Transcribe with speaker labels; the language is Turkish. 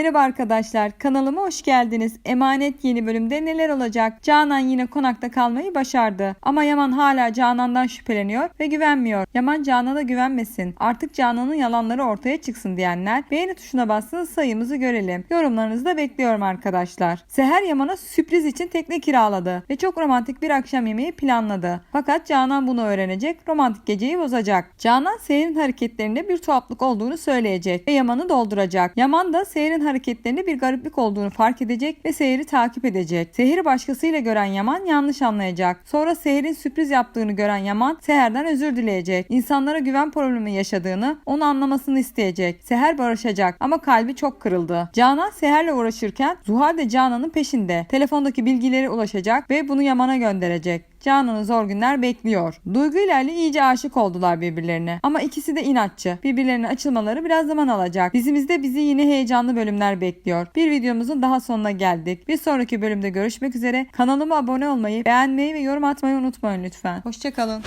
Speaker 1: Merhaba arkadaşlar kanalıma hoş geldiniz. Emanet yeni bölümde neler olacak? Canan yine konakta kalmayı başardı. Ama Yaman hala Canan'dan şüpheleniyor ve güvenmiyor. Yaman Canan'a güvenmesin. Artık Canan'ın yalanları ortaya çıksın diyenler beğeni tuşuna bassın sayımızı görelim. Yorumlarınızı da bekliyorum arkadaşlar. Seher Yaman'a sürpriz için tekne kiraladı ve çok romantik bir akşam yemeği planladı. Fakat Canan bunu öğrenecek, romantik geceyi bozacak. Canan Seher'in hareketlerinde bir tuhaflık olduğunu söyleyecek ve Yaman'ı dolduracak. Yaman da Seher'in hareketlerinde bir gariplik olduğunu fark edecek ve Seher'i takip edecek. Seher'i başkasıyla gören Yaman yanlış anlayacak. Sonra Seher'in sürpriz yaptığını gören Yaman Seher'den özür dileyecek. İnsanlara güven problemi yaşadığını, onu anlamasını isteyecek. Seher barışacak ama kalbi çok kırıldı. Canan Seher'le uğraşırken Zuhal de Canan'ın peşinde. Telefondaki bilgileri ulaşacak ve bunu Yaman'a gönderecek. Canan'ı zor günler bekliyor. Duygu ile Ali iyice aşık oldular birbirlerine. Ama ikisi de inatçı. Birbirlerine açılmaları biraz zaman alacak. Dizimizde bizi yine heyecanlı bölümler bekliyor. Bir videomuzun daha sonuna geldik. Bir sonraki bölümde görüşmek üzere. Kanalıma abone olmayı, beğenmeyi ve yorum atmayı unutmayın lütfen. Hoşçakalın.